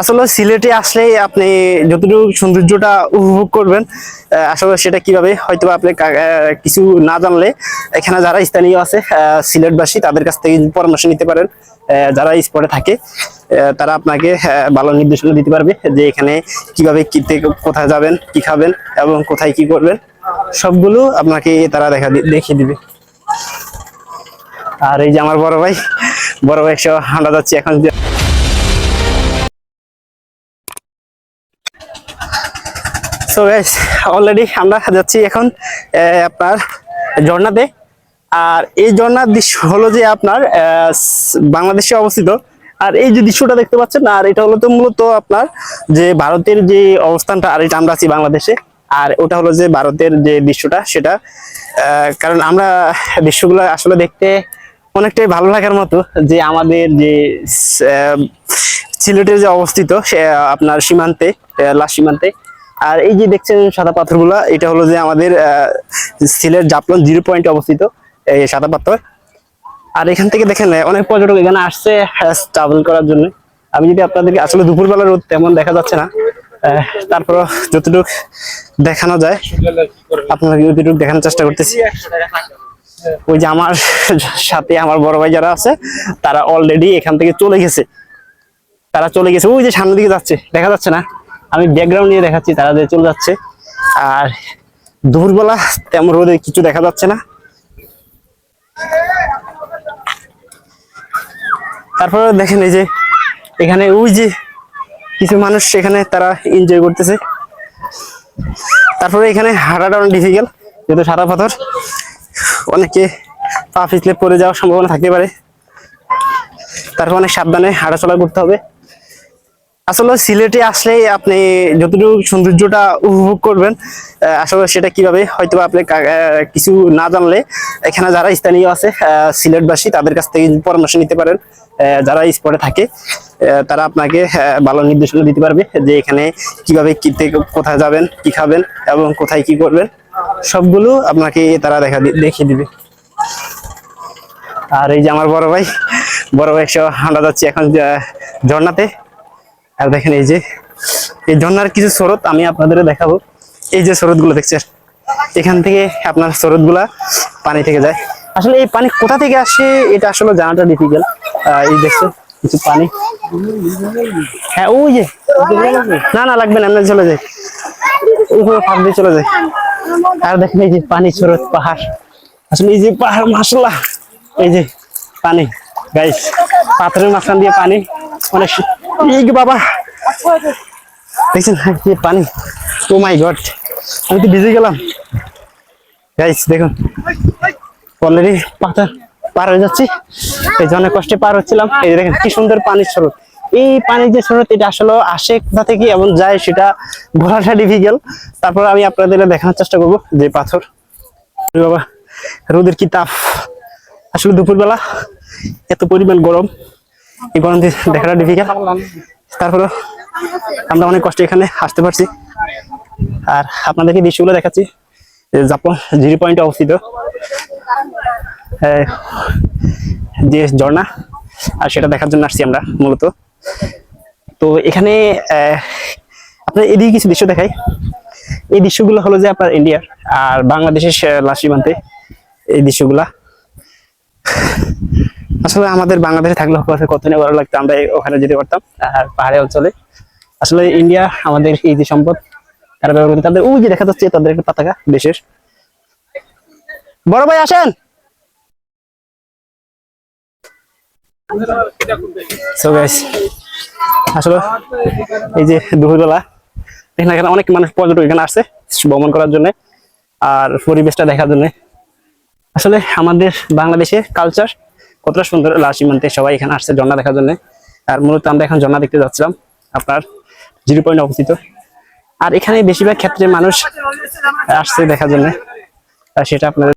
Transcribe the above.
আসলে সিলেটে আসলে আপনি যতটুকু সৌন্দর্যটা উপভোগ করবেন আসলে সেটা কীভাবে হয়তো আপনি কিছু না জানলে এখানে যারা স্থানীয় আছে সিলেটবাসী তাদের কাছ থেকে পরামর্শ নিতে পারেন। যারা স্পটে থাকে তারা আপনাকে ভালো নির্দেশনা দিতে পারবে যে এখানে কীভাবে কি থেকে- কোথায় যাবেন, কি খাবেন এবং কোথায় কি করবেন। সবগুলো আপনাকে তারা দেখা দেখিয়ে দিবে। আর এই যে আমার বড় ভাই বড় ভাই সব হাঁটা যাচ্ছে এখন। সো গাইস অলরেডি আমরা যাচ্ছি এখন আপনার ঝর্ণাতে। আর এই ঝর্ণার দৃশ্য হলো যে আপনার বাংলাদেশে অবস্থিত। আর এই যে দৃশ্যটা দেখতে পাচ্ছেন আর এটা হলো তো মূলত আপনার যে ভারতের যে অবস্থানটা আর এটা আমরা আছি বাংলাদেশে। আর ওটা হলো যে ভারতের যে দৃশ্যটা সেটা কারণ আমরা দৃশ্যগুলো আসলে দেখতে অনেকটাই ভালো লাগার মতো যে আমাদের যে স- আহ, সিলেটের যে অবস্থিত সে আপনার সীমান্তে লাস্ট সীমান্তে আর এই যে দেখছেন সাদা পাথরগুলা এটা হলো যে আমাদের সিলেট জাপলন জিরো পয়েন্টে অবস্থিত এই সাদা পাথর। আর এখান থেকে দেখেন অনেক পর্যটক এখানে আসছে ট্রাভেল করার জন্য। আমি যদি আপনাদেরকে আসলে দুপুরবেলা রোদ তেমন দেখা যাচ্ছে না। আহ, তারপরও যতটুকু দেখানো যায় আপনাদেরকে যতটুকু দেখানোর চেষ্টা করতেছি। ওই যে আমার সাথে আমার বড় ভাই যারা আছে তারা অলরেডি এখান থেকে চলে গেছে। তারা চলে গেছে ওই যে সামনের দিকে যাচ্ছে দেখা যাচ্ছে না। আমি ব্যাকগ্রাউন্ড নিয়ে দেখাচ্ছি, তারা যে চলে যাচ্ছে। আর দুপুরবেলা তেমন রোদে কিছু দেখা যাচ্ছে না। তারপরে দেখেন এই যে, এখানে ওই যে কিছু মানুষ এখানে তারা এনজয় করতেছে। তারপরে এখানে হাঁটাটা অনেক ডিফিকাল্ট যেহেতু সাদা পাথর, অনেকে পা পিছলে পড়ে যাওয়ার সম্ভাবনা থাকতে পারে। তারপর অনেক সাবধানে হাঁটাচলা করতে হবে। আসলে সিলেটে আসলে আপনি যতটুকু সৌন্দর্যটা উপভোগ করবেন আসলে সেটা কীভাবে হয়তো আপনি কিছু না জানলে এখানে যারা স্থানীয় আছে সিলেটবাসী তাদের কাছ থেকে পরামর্শ নিতে পারেন। যারা স্পটে থাকে তারা আপনাকে ভালো নির্দেশনা দিতে পারবে যে এখানে কীভাবে কি থেকে কোথায় যাবেন, কি খাবেন এবং কোথায় কি করবেন। সবগুলো আপনাকে তারা দেখা দেখিয়ে দিবে। আর এই যে আমার বড় ভাই বড় ভাই সব হাঁটা যাচ্ছে এখন ঝর্ণাতে। আর দেখেন এই যে, এই ঝর্ণার কিছু স্রোত আমি আপনাদের দেখাবো। এই যে স্রোতগুলো দেখছেন, এখান থেকে আপনার স্রোতগুলা পানি থেকে যায়। আসলে এই পানি কোথা থেকে আসে, এটা আসলে জানাটা ডিফিকাল্ট এই দেখছেন, কিছু পানি। হ্যাঁ ওই যে, না না, লাগবে না চলে যায়। ওইভাবে ফাঁক দিয়ে চলে যায়। আর দেখেন এই যে পানি স্রোত, পাহাড়। আসলে এই যে পাহাড় মাসাল্লাহ এই যে পানি গাইস পাথরের মাঝখান দিয়ে পানি, অনেক দেখছেন হ্যাঁ, পানি। ও মাই গড আমি তো ভিজে গেলাম। গাইস দেখুন। অলরেডি পাথর পার হয়ে যাচ্ছি। এই যে অনেক কষ্টে পার হচ্ছিলাম। এই দেখেন কি সুন্দর পানির স্রোত। এই পানির যে স্রোত এটা আসলে আসে কোথা থেকে এমন যায় সেটা বলাটা ডিফিকাল্ট তারপর আমি আপনাদের দেখানোর চেষ্টা করব যে পাথর। বাবা রোদের কি তাপ? আসলে দুপুরবেলা এত পরিমাণ গরম। এই দেখাটা ডিফিকাল্ট তারপরে আমরা অনেক কষ্টে এখানে আসতে পারছি। আর আপনাদেরকে দৃশ্যগুলো দেখাচ্ছি। জাপান জিরো পয়েন্টে অবস্থিত। যে ঝর্ণা, আর সেটা দেখার জন্য আসছি আমরা মূলত। তো এখানে আপনার এদিকে কিছু দৃশ্য দেখাই। এই দৃশ্যগুলো হলো যে আপনার ইন্ডিয়ার আর বাংলাদেশের লাস্ট সীমান্তে এই দৃশ্যগুলা। আসলে আমাদের বাংলাদেশে থাকলে কত নিয়ে ভালো লাগতো, আমরা ওখানে যেতে পারতাম, আর পাহাড়ি অঞ্চলে। আসলে ইন্ডিয়া আমাদের এই যে সম্পদ, তারা ব্যবহার করতে তাদের ওই যে দেখা যাচ্ছে তাদের একটা পতাকা দেশের বড় ভাই, আসেন! আসলে এই যে দুপুরবেলা, এখানে এখানে অনেক মানুষ পর্যটক এখানে আসছে ভ্রমণ করার জন্য, আর পরিবেশটা দেখার জন্য। আসলে আমাদের বাংলাদেশে কালচার কতটা সুন্দর লাশি সীমান্তে সবাই এখানে আসছে ঝর্ণা দেখার জন্য। আর মূলত আমরা এখন ঝর্ণা দেখতে যাচ্ছিলাম আপনার জিরো পয়েন্ট অবস্থিত। আর এখানে বেশিরভাগ ক্ষেত্রে মানুষ আসছে দেখার জন্য। সেটা আপনাদের